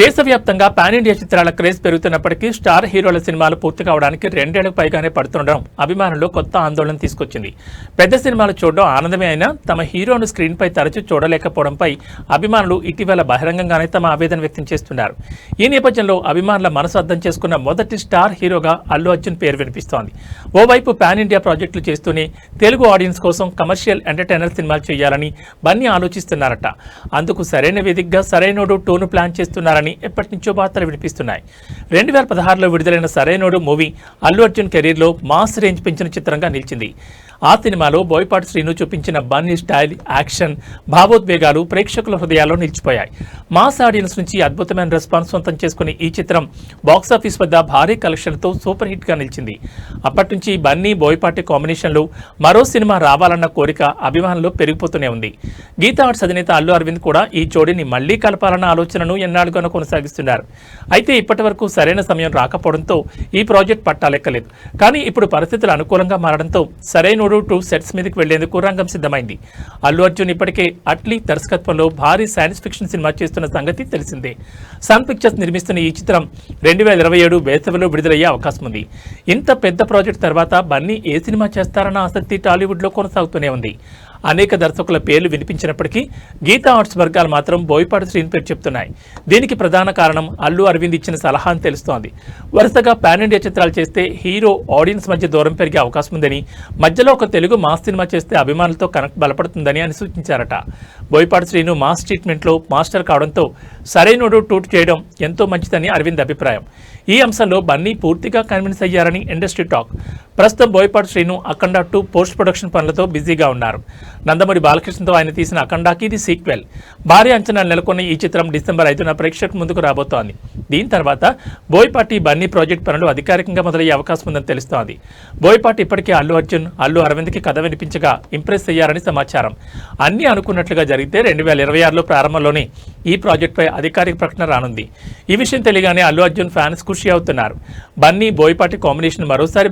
దేశవ్యాప్తంగా pan India చిత్రాల craze పెరుగుతున్నప్పటికీ స్టార్ హీరోల సినిమాలు పూర్తి కావడానికి రెండేళ్ళకు పైగానే పడుతుండడం అభిమానుల్లో కొత్త ఆందోళన తీసుకొచ్చింది. పెద్ద సినిమాలు చూడడం ఆనందమే అయినా తమ హీరోను స్క్రీన్పై తరచూ చూడలేకపోవడంపై అభిమానులు ఇటీవల బహిరంగంగానే తమ ఆవేదన వ్యక్తం చేస్తున్నారు. ఈ నేపథ్యంలో అభిమానుల మనసు అర్థం చేసుకున్న మొదటి స్టార్ హీరోగా అల్లు అర్జున్ పేరు వినిపిస్తోంది. ఓవైపు పాన్ ఇండియా ప్రాజెక్టులు చేస్తూనే తెలుగు ఆడియన్స్ కోసం కమర్షియల్ ఎంటర్టైనర్ సినిమాలు చేయాలని బన్నీ ఆలోచిస్తున్నారట. అందుకు సరైన వేదికగా సరైనోడు టోను ప్లాన్ చేస్తున్నారని ఎప్పటి నుంచో వార్తలు వినిపిస్తున్నాయి. రెండు వేల పదహారులో విడుదలైన సరైనోడు మూవీ అల్లు అర్జున్ కెరీర్లో మాస్ రేంజ్ పెంచిన చిత్రంగా నిలిచింది. ఆ సినిమాలో బోయపాటి శ్రీను చూపించిన బన్నీ స్టైల్ యాక్షన్ భావోద్వేగాలు ప్రేక్షకుల హృదయాల్లో నిలిచిపోయాయి. మాస్ ఆడియన్స్ నుంచి అద్భుతమైన రెస్పాన్స్ సొంతం చేసుకుని ఈ చిత్రం బాక్సాఫీస్ వద్ద భారీ కలెక్షన్తో సూపర్ హిట్గా నిలిచింది. అప్పటి నుంచి బన్నీ బోయపాటి కాంబినేషన్లో మరో సినిమా రావాలన్న కోరిక అభిమానులు పెరిగిపోతూనే ఉంది. గీతా ఆర్ట్స్ అధినేత అల్లు అరవింద్ కూడా ఈ జోడీని మళ్ళీ కలపాలన్న ఆలోచనను ఎన్నాళ్ళుగానో కొనసాగిస్తున్నారు. అయితే ఇప్పటి వరకు సరైన సమయం రాకపోవడంతో ఈ ప్రాజెక్ట్ పట్టాలెక్కలేదు కానీ ఇప్పుడు పరిస్థితులు అనుకూలంగా మారడంతో సరైనడు టూ సెట్స్ మీదకి వెళ్ళేందుకు రంగం సిద్ధమైంది. అల్లు అర్జున్ ఇప్పటికే అట్లీ దర్శకత్వంలో భారీ సైన్స్ ఫిక్షన్ సినిమా చేస్తున్న సంగతి తెలిసిందే. సన్ పిక్చర్స్ నిర్మిస్తున్న ఈ చిత్రం రెండు వేల ఇరవై ఏడు వేసవిలో విడుదలయ్యే అవకాశం ఉంది. ఇంత పెద్ద ప్రాజెక్ట్ తర్వాత బన్నీ ఏ సినిమా చేస్తారన్న ఆసక్తి టాలీవుడ్లో కొనసాగుతూనే ఉంది. అనేక దర్శకుల పేర్లు వినిపించినప్పటికీ గీతా ఆర్ట్స్ వర్గాలు మాత్రం బోయపాటి శ్రీని పేరు చెప్తున్నాయి. దీనికి ప్రధాన కారణం అల్లు అరవింద్ ఇచ్చిన సలహా అని తెలుస్తోంది. వరుసగా పాన్ ఇండియా చిత్రాలు చేస్తే హీరో ఆడియన్స్ మధ్య దూరం పెరిగే అవకాశం ఉందని మధ్యలో ఒక తెలుగు మాస్ సినిమా చేస్తే అభిమానులతో కనెక్ట్ బలపడుతుందని అని సూచించారట. బోయపాటి శ్రీను మాస్ ట్రీట్మెంట్లో మాస్టర్ కావడంతో సరైనోడు టూట్ చేయడం ఎంతో మంచిదని అరవింద్ అభిప్రాయం. ఈ అంశంలో బన్నీ పూర్తిగా కన్విన్స్ అయ్యారని ఇండస్ట్రీ టాక్. ప్రస్తుతం Boyapati Srinu Akhanda two post production పనులతో బిజీగా ఉన్నారు. నందమూరి బాలకృష్ణతో ఆయన తీసిన అఖండాకి ఇది సీక్వెల్. భారీ అంచనాలు నెలకొన్న ఈ చిత్రం డిసెంబర్ ఐదున ప్రేక్షకుల ముందుకు రాబోతోంది. దీని తర్వాత బోయపాటి బన్నీ ప్రాజెక్ట్ పనులు అధికారికంగా మొదలయ్యే అవకాశం ఉందని తెలుస్తోంది. బోయపాటి ఇప్పటికే అల్లు అర్జున్ అల్లు అరవింద్కి కథ వినిపించగా ఇంప్రెస్ అయ్యారని సమాచారం. అన్నీ అనుకున్నట్లుగా జరిగితే రెండు వేల ఇరవై ఆరులో ప్రారంభంలోనే ఈ ప్రాజెక్టుపై అధికారిక ప్రకటన రానుంది. ఈ విషయం తెలియగానే అల్లు అర్జున్ ఫ్యాన్స్ ఖుషి అవుతున్నారు. బన్నీ బోయపాటి కాంబినేషన్ మరోసారి